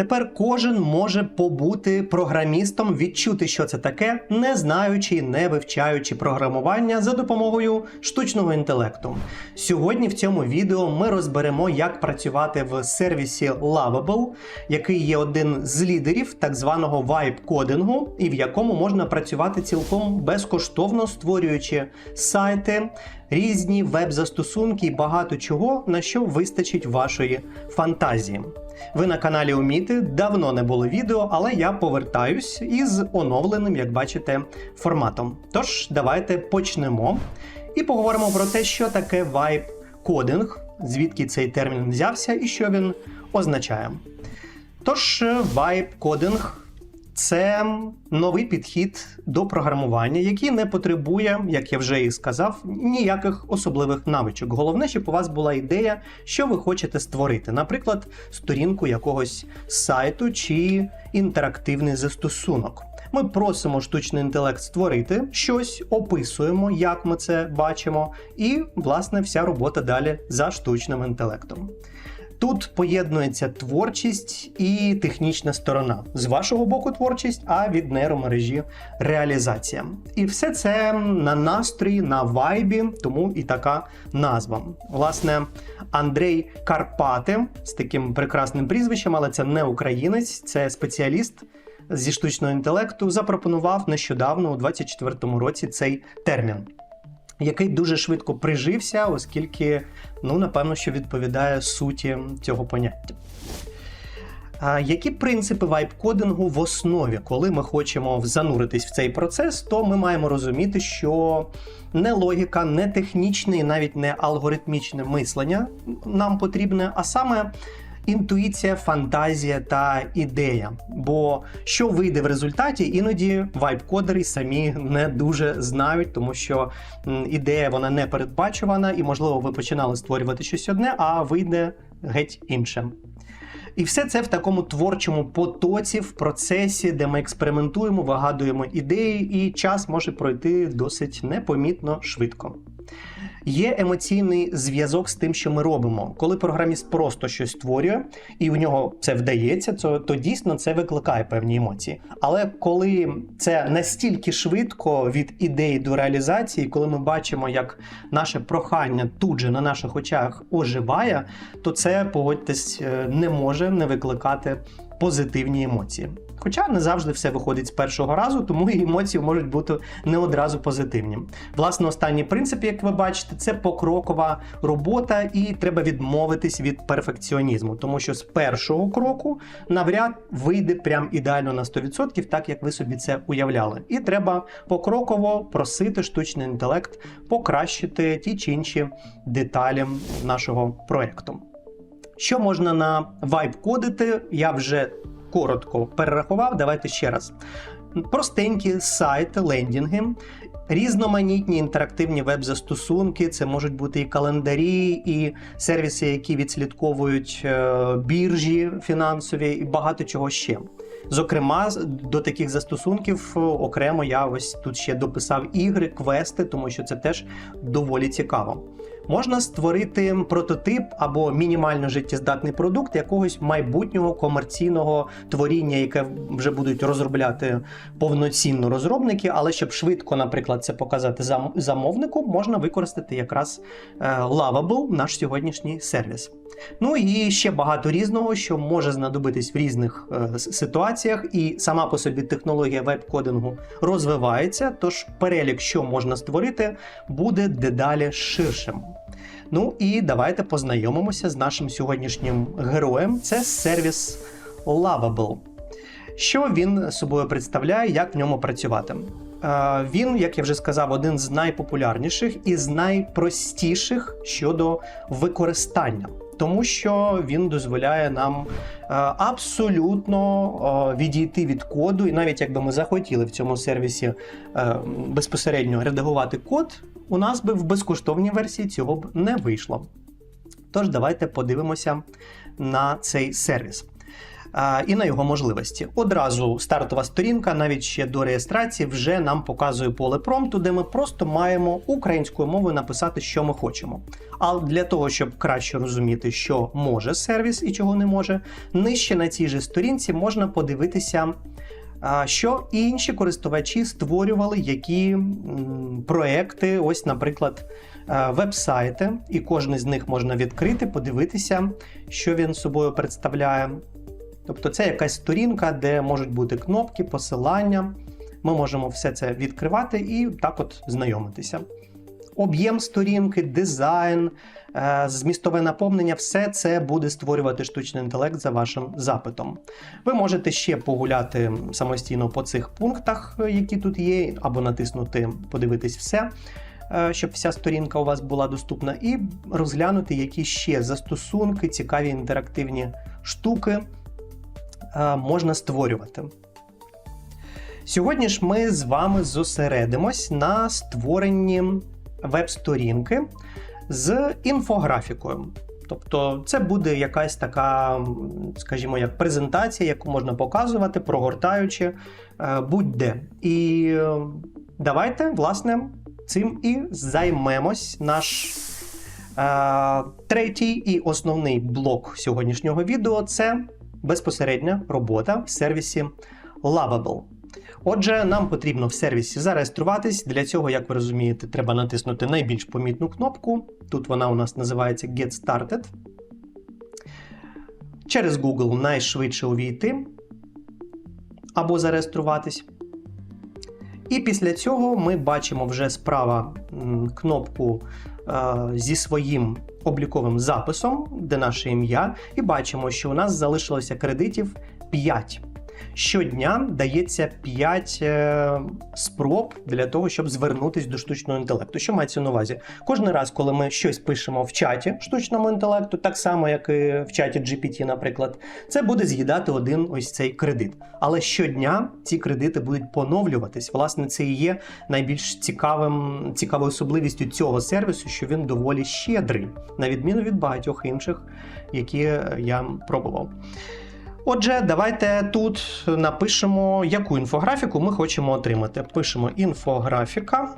Тепер кожен може побути програмістом, відчути, що це таке, не знаючи і не вивчаючи програмування за допомогою штучного інтелекту. Сьогодні в цьому відео ми розберемо, як працювати в сервісі Lovable, який є один з лідерів так званого вайб-кодингу, і в якому можна працювати цілком безкоштовно, створюючи сайти, різні веб-застосунки і багато чого, на що вистачить вашої фантазії. Ви на каналі Уміти давно не було відео, але я повертаюсь із оновленим, як бачите, форматом. Тож, давайте почнемо і поговоримо про те, що таке вайб-кодинг, звідки цей термін взявся і що він означає. Тож, вайб-кодинг це новий підхід до програмування, який не потребує, як я вже і сказав, ніяких особливих навичок. Головне, щоб у вас була ідея, що ви хочете створити, наприклад, сторінку якогось сайту чи інтерактивний застосунок. Ми просимо штучний інтелект створити щось, описуємо, як ми це бачимо, і, власне, вся робота далі за штучним інтелектом. Тут поєднується творчість і технічна сторона. З вашого боку творчість, а від нейромережі реалізація. І все це на настрої, на вайбі, тому і така назва. Власне, Андрей Карпати з таким прекрасним прізвищем, але це не українець, це спеціаліст зі штучного інтелекту, запропонував нещодавно у 2024 році цей термін який дуже швидко прижився, оскільки, ну, напевно, що відповідає суті цього поняття. А які принципи вайб-кодингу в основі, коли ми хочемо зануритись в цей процес, то ми маємо розуміти, що не логіка, не технічне і навіть не алгоритмічне мислення нам потрібне, а саме інтуїція, фантазія та ідея. Бо що вийде в результаті, іноді вайб-кодери самі не дуже знають, тому що ідея вона не передбачувана, і можливо ви починали створювати щось одне, а вийде геть інше. І все це в такому творчому потоці, в процесі, де ми експериментуємо, вигадуємо ідеї, і час може пройти досить непомітно швидко. Є емоційний зв'язок з тим, що ми робимо. Коли програміст просто щось створює, і в нього це вдається, то, то дійсно це викликає певні емоції. Але коли це настільки швидко від ідеї до реалізації, коли ми бачимо, як наше прохання тут же на наших очах оживає, то це погодьтесь не може не викликати позитивні емоції. Хоча не завжди все виходить з першого разу, тому і емоції можуть бути не одразу позитивні. Власне, останній принцип, як ви бачите, це покрокова робота, і треба відмовитись від перфекціонізму, тому що з першого кроку навряд вийде прям ідеально на 100%, так як ви собі це уявляли. І треба покроково просити штучний інтелект покращити ті чи інші деталі нашого проєкту. Що можна на вайб кодити, я вже коротко перерахував. Давайте ще раз. Простенькі сайти, лендінги, різноманітні інтерактивні веб-застосунки. Це можуть бути і календарі, і сервіси, які відслідковують біржі фінансові, і багато чого ще. Зокрема, до таких застосунків окремо я ось тут ще дописав ігри, квести, тому що це теж доволі цікаво. Можна створити прототип або мінімально життєздатний продукт якогось майбутнього комерційного творіння, яке вже будуть розробляти повноцінно розробники, але щоб швидко, наприклад, це показати замовнику, можна використати якраз Lovable, наш сьогоднішній сервіс. Ну і ще багато різного, що може знадобитись в різних е, ситуаціях, і сама по собі технологія веб-кодингу розвивається, тож перелік, що можна створити, буде дедалі ширшим. Ну і давайте познайомимося з нашим сьогоднішнім героєм. Це сервіс Lovable. Що він собою представляє, як в ньому працювати? Він, як я вже сказав, один з найпопулярніших і з найпростіших щодо використання тому що він дозволяє нам е, абсолютно відійти від коду, і навіть якби ми захотіли в цьому сервісі е, безпосередньо редагувати код, у нас би в безкоштовній версії цього б не вийшло. Тож, давайте подивимося на цей сервіс. і на його можливості. Одразу стартова сторінка, навіть ще до реєстрації, вже нам показує поле промпту, де ми просто маємо українською мовою написати, що ми хочемо. А для того, щоб краще розуміти, що може сервіс і чого не може, нижче на цій же сторінці можна подивитися. Що інші користувачі створювали, які проекти, ось, наприклад, е, веб-сайти, і кожен з них можна відкрити, подивитися, що він собою представляє. Тобто це якась сторінка, де можуть бути кнопки, посилання. Ми можемо все це відкривати і так от знайомитися. Об'єм сторінки, дизайн, е, змістове наповнення все це буде створювати штучний інтелект за вашим запитом. Ви можете ще погуляти самостійно по цих пунктах, е, які тут є, або натиснути Подивитись все, е, щоб вся сторінка у вас була доступна, і розглянути, які ще застосунки, цікаві інтерактивні штуки можна створювати. Сьогодні ж ми з вами зосередимось на створенні веб-сторінки з інфографікою. Тобто, це буде якась така, скажімо, як презентація, яку можна показувати, прогортаючи е, будь-де. І е, давайте, власне, цим і займемось. Наш е, третій і основний блок сьогоднішнього відео це безпосередня робота в сервісі Lovable. Отже, нам потрібно в сервісі зареєструватись. Для цього, як ви розумієте, треба натиснути найбільш помітну кнопку. Тут вона у нас називається Get Started. Через Google найшвидше увійти або зареєструватись. І після цього ми бачимо вже справа кнопку е, зі своїм обліковим записом, де наше ім'я, і бачимо, що у нас залишилося кредитів 5. Щодня дається 5 е, спроб для того, щоб звернутися до штучного інтелекту. Що мається на увазі? Кожен раз, коли ми щось пишемо в чаті штучному інтелекту, так само як і в чаті GPT, наприклад, це буде з'їдати один ось цей кредит. Але щодня ці кредити будуть поновлюватись. Власне, це і є найбільш цікавим, цікавою особливістю цього сервісу, що він доволі щедрий, на відміну від багатьох інших, які я пробував. Отже, давайте тут напишемо, яку інфографіку ми хочемо отримати. Пишемо інфографіка.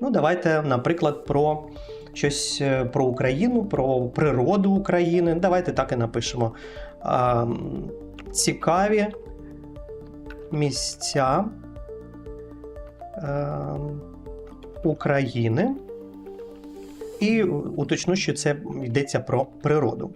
Ну, давайте, наприклад, про щось е, про Україну, про природу України. Давайте так і напишемо. Цікаві місця е, України. І уточню, що це йдеться про природу.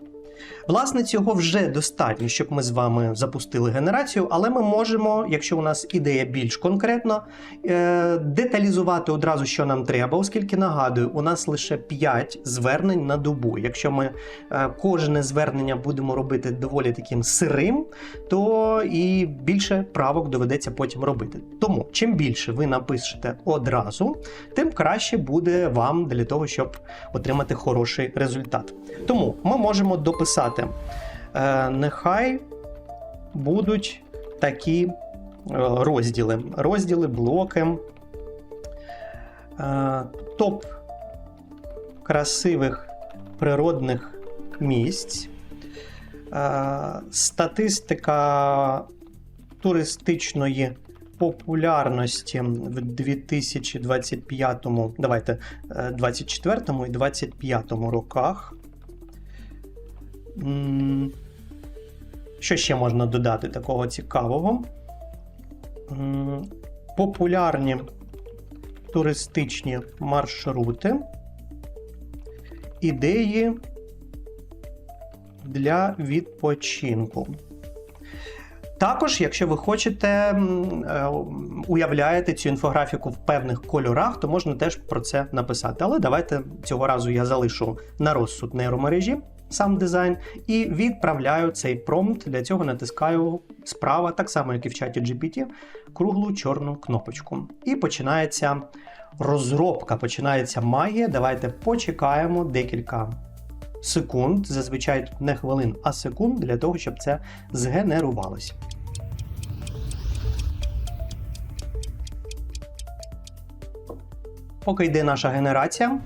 Власне, цього вже достатньо, щоб ми з вами запустили генерацію, але ми можемо, якщо у нас ідея більш конкретно, е, деталізувати одразу, що нам треба, оскільки нагадую, у нас лише 5 звернень на добу. Якщо ми е, кожне звернення будемо робити доволі таким сирим, то і більше правок доведеться потім робити. Тому чим більше ви напишете одразу, тим краще буде вам для того, щоб отримати хороший результат. Тому ми можемо дописати. Е, нехай будуть такі е, розділи. Розділи, блоки. Е, топ красивих природних місць. Статистика туристичної популярності в 2025, давайте 24 і 25 роках. Що ще можна додати такого цікавого? Популярні туристичні маршрути, ідеї для відпочинку. Також, якщо ви хочете, е, уявляєте цю інфографіку в певних кольорах, то можна теж про це написати. Але давайте цього разу я залишу на розсуд нейромережі сам дизайн і відправляю цей промпт. Для цього натискаю справа, так само як і в чаті GPT, круглу чорну кнопочку. І починається розробка, починається магія. Давайте почекаємо декілька секунд, зазвичай не хвилин, а секунд для того, щоб це згенерувалось. Поки йде наша генерація,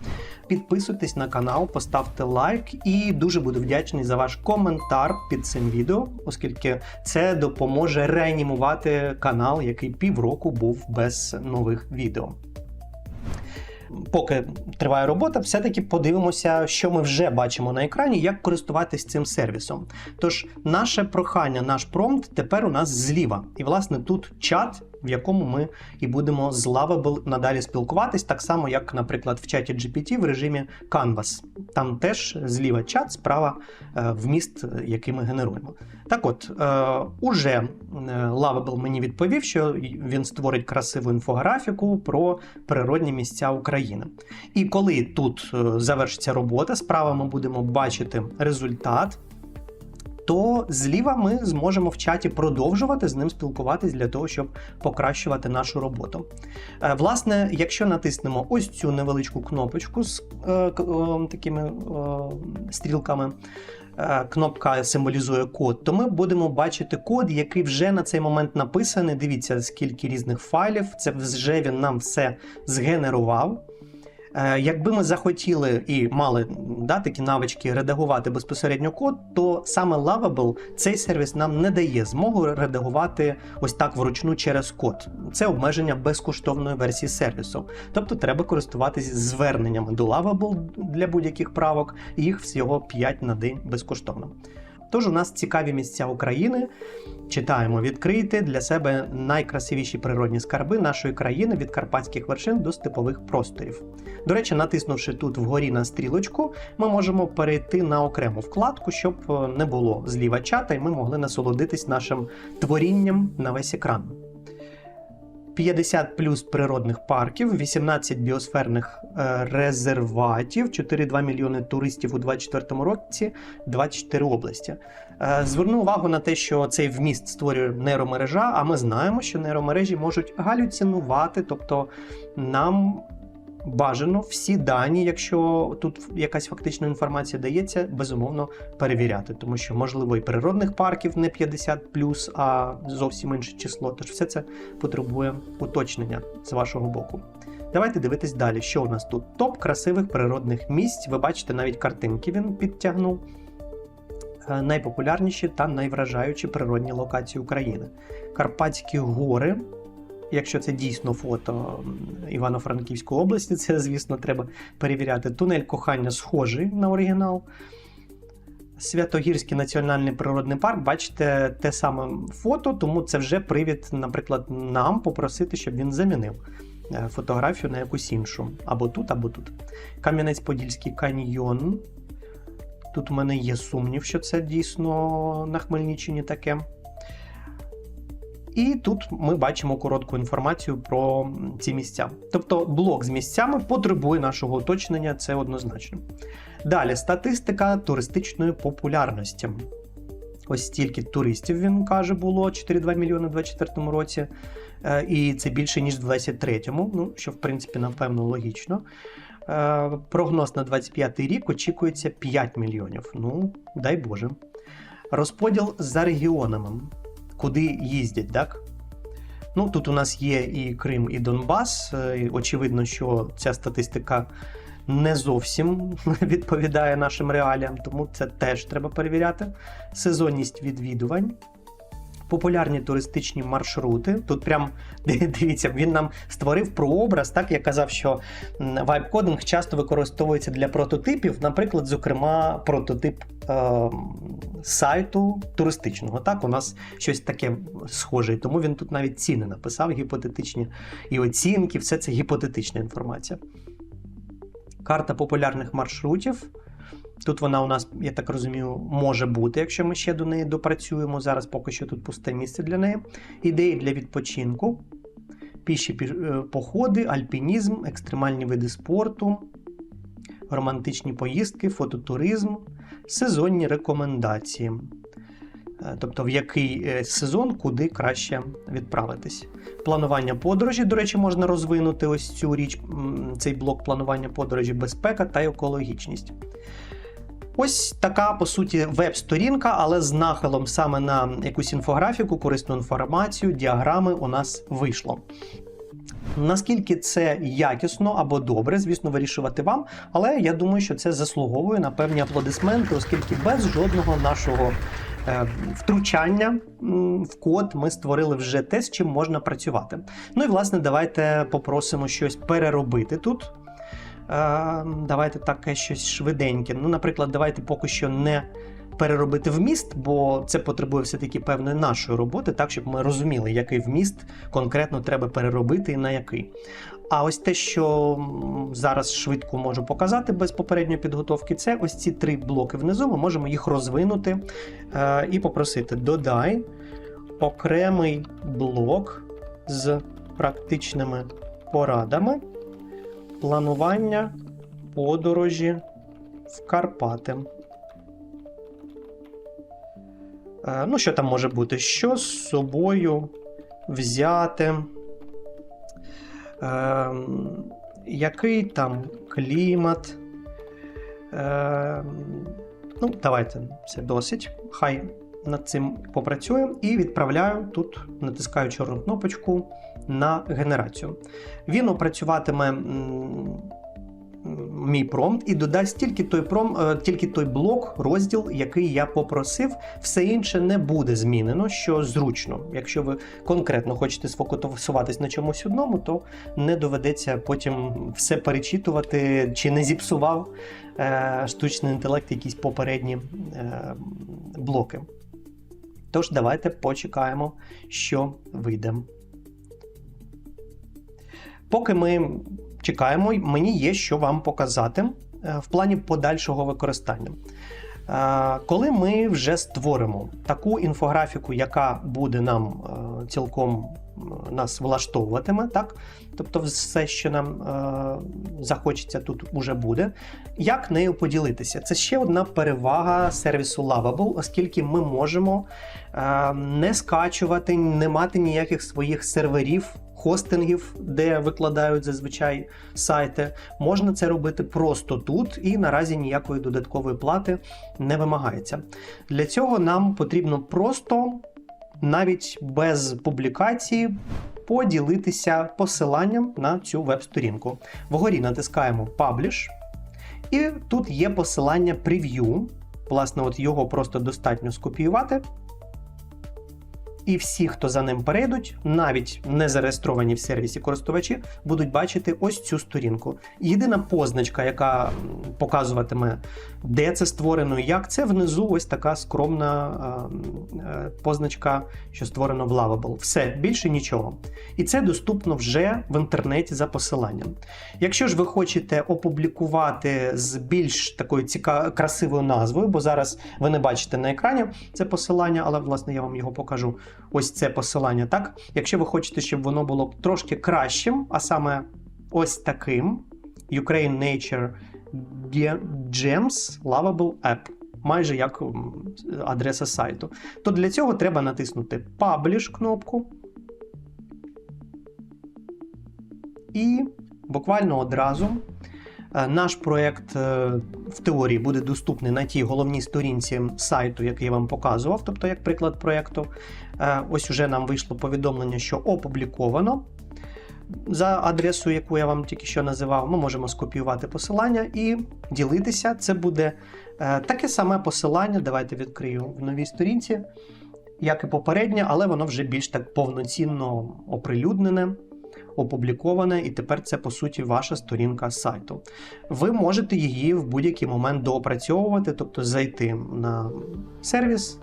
підписуйтесь на канал, поставте лайк і дуже буду вдячний за ваш коментар під цим відео, оскільки це допоможе реанімувати канал, який півроку був без нових відео. Поки триває робота, все-таки подивимося, що ми вже бачимо на екрані, як користуватись цим сервісом. Тож, наше прохання, наш промпт тепер у нас зліва. І, власне, тут чат, в якому ми і будемо з Lovable надалі спілкуватись, так само, як, наприклад, в чаті GPT в режимі Canvas. Там теж зліва чат, справа е, вміст, який ми генеруємо. Так от, е, уже е, Lovable мені відповів, що він створить красиву інфографіку про природні місця України. І коли тут е, завершиться робота, справа ми будемо бачити результат. То зліва ми зможемо в чаті продовжувати з ним спілкуватись для того, щоб покращувати нашу роботу. Е, Власне, якщо натиснемо ось цю невеличку кнопочку з е, такими стрілками, е, кнопка символізує код, то ми будемо бачити код, який вже на цей момент написаний. Дивіться, скільки різних файлів. Це вже він нам все згенерував. Е, Якби ми захотіли і мали да, такі навички редагувати безпосередньо код, то саме Lovable цей сервіс нам не дає змогу редагувати ось так вручну через код. Це обмеження безкоштовної версії сервісу. Тобто треба користуватись зверненнями до Lovable для будь-яких правок, їх всього 5 на день безкоштовно. Тож у нас цікаві місця України. Читаємо відкрити для себе найкрасивіші природні скарби нашої країни від карпатських вершин до степових просторів. До речі, натиснувши тут вгорі на стрілочку, ми можемо перейти на окрему вкладку, щоб е, не було зліва чата, і ми могли насолодитись нашим творінням на весь екран. 50 плюс природних парків, 18 біосферних е, резерватів, 4,2 мільйони туристів у 2024 році, 24 області. Е, Зверну увагу на те, що цей вміст створює нейромережа, а ми знаємо, що нейромережі можуть галюцинувати, тобто нам бажано всі дані, якщо тут якась фактична інформація дається, безумовно перевіряти, тому що можливо і природних парків не 50 а зовсім інше число. Тож все це потребує уточнення з вашого боку. Давайте дивитись далі, що у нас тут. Топ красивих природних місць. Ви бачите, навіть картинки він підтягнув. Е, Найпопулярніші та найвражаючі природні локації України. Карпатські гори. Якщо це дійсно фото Івано-Франківської області, це, звісно, треба перевіряти. Тунель кохання схожий на оригінал. Святогірський національний природний парк, бачите те саме фото, тому це вже привід, наприклад, нам попросити, щоб він замінив е, фотографію на якусь іншу. Або тут, або тут. Кам'янець-Подільський каньйон. Тут у мене є сумнів, що це дійсно на Хмельниччині таке. І тут ми бачимо коротку інформацію про ці місця. Тобто блок з місцями потребує нашого уточнення, це однозначно. Далі статистика туристичної популярності. Ось стільки туристів він каже було 4,2 мільйони у 2024 році, Е, і це більше ніж в 2023, ну що в принципі напевно логічно. Е, Прогноз на 25 рік очікується 5 мільйонів. Ну, дай Боже. Розподіл за регіонами, куди їздять, так? Ну, тут у нас є і Крим, і Донбас. Е, Очевидно, що ця статистика не зовсім відповідає нашим реаліям, тому це теж треба перевіряти. Сезонність відвідувань. Популярні туристичні маршрути. Тут прям дивіться, він нам створив прообраз. Так я казав, що вайб-кодинг часто використовується для прототипів, наприклад, зокрема, прототип е, сайту туристичного. Так, у нас щось таке схоже, тому він тут навіть ціни написав гіпотетичні і оцінки, все це гіпотетична інформація. Карта популярних маршрутів. Тут вона у нас, я так розумію, може бути, якщо ми ще до неї допрацюємо. Зараз поки що тут пусте місце для неї. Ідеї для відпочинку, піші е, походи, альпінізм, екстремальні види спорту, романтичні поїздки, фототуризм, сезонні рекомендації. Е, Тобто, в який е, сезон куди краще відправитись. Планування подорожі, до речі, можна розвинути ось цю річ, цей блок планування подорожі, безпека та екологічність. Ось така, по суті, веб-сторінка, але з нахилом саме на якусь інфографіку, корисну інформацію, діаграми у нас вийшло. Наскільки це якісно або добре, звісно, вирішувати вам. Але я думаю, що це заслуговує на певні аплодисменти, оскільки без жодного нашого е, втручання в код ми створили вже те, з чим можна працювати. Ну і власне, давайте попросимо щось переробити тут. Е, Давайте таке щось швиденьке. Ну, наприклад, давайте поки що не переробити вміст, бо це потребує все-таки певної нашої роботи, так щоб ми розуміли, який вміст конкретно треба переробити і на який. А ось те, що зараз швидко можу показати без попередньої підготовки, це ось ці три блоки внизу. Ми можемо їх розвинути е, і попросити: додай окремий блок з практичними порадами планування подорожі в Карпати. Е, Ну, що там може бути? Що з собою взяти? Е, який там клімат? Е, ну, давайте це досить. Хай над цим попрацюємо і відправляю тут, натискаю чорну кнопочку на генерацію. Він опрацюватиме мій промпт і додасть тільки той пром, е, тільки той блок, розділ, який я попросив. Все інше не буде змінено, що зручно. Якщо ви конкретно хочете сфокусуватись на чомусь одному, то не доведеться потім все перечитувати, чи не зіпсував е, штучний інтелект якісь попередні е, блоки. Тож, давайте почекаємо, що вийде. Поки ми чекаємо, мені є що вам показати е, в плані подальшого використання. Е, Коли ми вже створимо таку інфографіку, яка буде нам е, цілком нас влаштовуватиме, так? тобто все, що нам захочеться, тут уже буде. Як нею поділитися? Це ще одна перевага сервісу Lovable, оскільки ми можемо не скачувати, не мати ніяких своїх серверів. Хостингів, де викладають зазвичай сайти, можна це робити просто тут, і наразі ніякої додаткової плати не вимагається. Для цього нам потрібно просто, навіть без публікації, поділитися посиланням на цю веб-сторінку. Вгорі натискаємо Publish, і тут є посилання Preview. Власне, от його просто достатньо скопіювати. І всі, хто за ним перейдуть, навіть не зареєстровані в сервісі користувачі, будуть бачити ось цю сторінку. Єдина позначка, яка показуватиме, де це створено і як, це внизу ось така скромна е, позначка, що створено в Lovable. Все, більше нічого. І це доступно вже в інтернеті за посиланням. Якщо ж ви хочете опублікувати з більш такою ціка... красивою назвою, бо зараз ви не бачите на екрані це посилання, але власне я вам його покажу. Ось це посилання. Так, якщо ви хочете, щоб воно було трошки кращим, а саме ось таким: Ukraine Nature Gems Lovable App. Майже як адреса сайту. То для цього треба натиснути Publish кнопку. І буквально одразу наш проєкт е, в теорії буде доступний на тій головній сторінці сайту, який я вам показував, тобто як приклад проєкту. Е, Ось уже нам вийшло повідомлення, що опубліковано. За адресою, яку я вам тільки що називав, ми можемо скопіювати посилання і ділитися. Це буде е, таке саме посилання. Давайте відкрию в новій сторінці, як і попереднє, але воно вже більш так повноцінно оприлюднене, опубліковане, і тепер це по суті ваша сторінка сайту. Ви можете її в будь-який момент доопрацьовувати, тобто зайти на сервіс,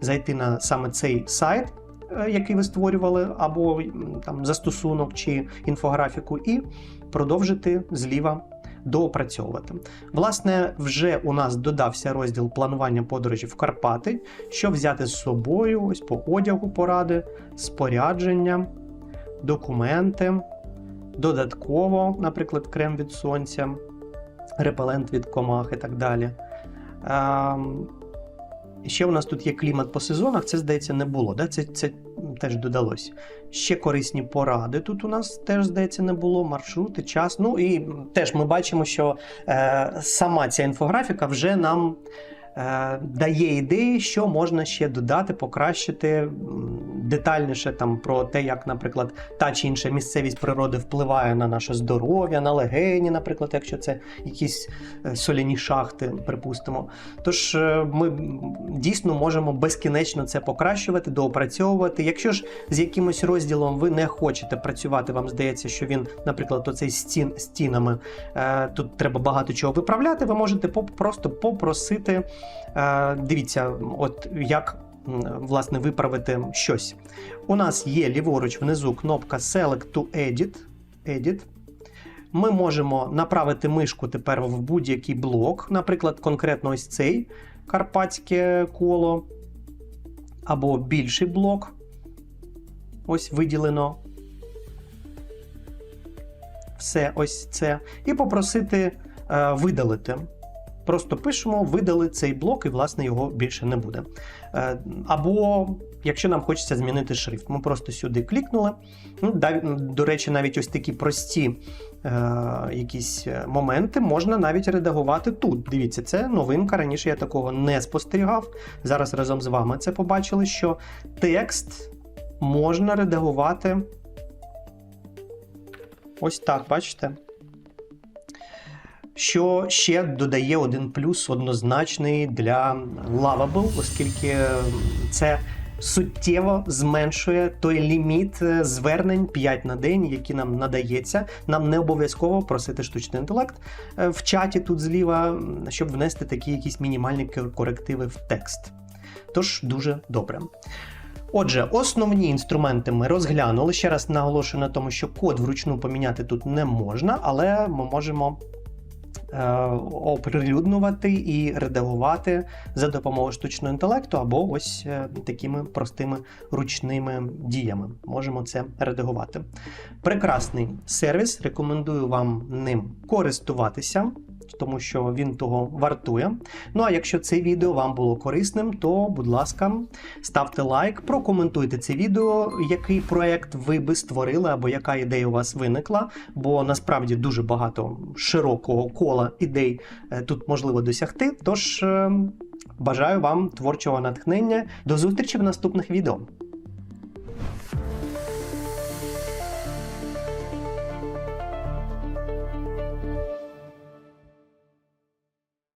зайти на саме цей сайт, е, який ви створювали, або там застосунок чи інфографіку, і продовжити зліва доопрацьовувати. Власне, вже у нас додався розділ планування подорожі в Карпати, що взяти з собою, ось по одягу поради, спорядження, документи, додатково, наприклад, крем від сонця, репелент від комах і так далі. Ем, Ще у нас тут є клімат по сезонах, це, здається, не було. Да? Це, це теж додалось. Ще корисні поради тут у нас теж, здається, не було. Маршрути, час. Ну і теж ми бачимо, що е, сама ця інфографіка вже нам е, дає ідеї, що можна ще додати, покращити детальніше там про те, як, наприклад, та чи інша місцевість природи впливає на наше здоров'я, на легені, наприклад, якщо це якісь е, соляні шахти, припустимо. Тож е, ми дійсно можемо безкінечно це покращувати, доопрацьовувати. Якщо ж з якимось розділом ви не хочете працювати, вам здається, що він, наприклад, оцей стін стінами е, тут треба багато чого виправляти. Ви можете просто попросити. Дивіться, от як власне виправити щось. У нас є ліворуч внизу кнопка Select to Edit. Edit. Ми можемо направити мишку тепер в будь-який блок, наприклад, конкретно ось цей карпатське коло, або більший блок. Ось виділено. Все ось це. І попросити е, видалити. Просто пишемо, видали цей блок, і, власне, його більше не буде. Е, або, якщо нам хочеться змінити шрифт, ми просто сюди клікнули. Ну, До речі, навіть ось такі прості е, якісь е, моменти можна навіть редагувати тут. Дивіться, це новинка. Раніше я такого не спостерігав. Зараз разом з вами це побачили, що текст можна редагувати. Ось так, бачите? Що ще додає один плюс однозначний для Lovable, оскільки це суттєво зменшує той ліміт е, звернень 5 на день, який нам надається. Нам не обов'язково просити штучний інтелект е, в чаті тут зліва, щоб внести такі якісь мінімальні корективи в текст. Тож дуже добре. Отже, основні інструменти ми розглянули. Ще раз наголошую на тому, що код вручну поміняти тут не можна, але ми можемо оприлюднювати і редагувати за допомогою штучного інтелекту або ось е, такими простими ручними діями. Можемо це редагувати. Прекрасний сервіс, рекомендую вам ним користуватися. Тому що він того вартує. Ну а якщо це відео вам було корисним, то будь ласка, ставте лайк, прокоментуйте це відео, який проект ви би створили, або яка ідея у вас виникла. Бо насправді дуже багато широкого кола ідей е, тут можливо досягти. Тож е, бажаю вам творчого натхнення. До зустрічі в наступних відео.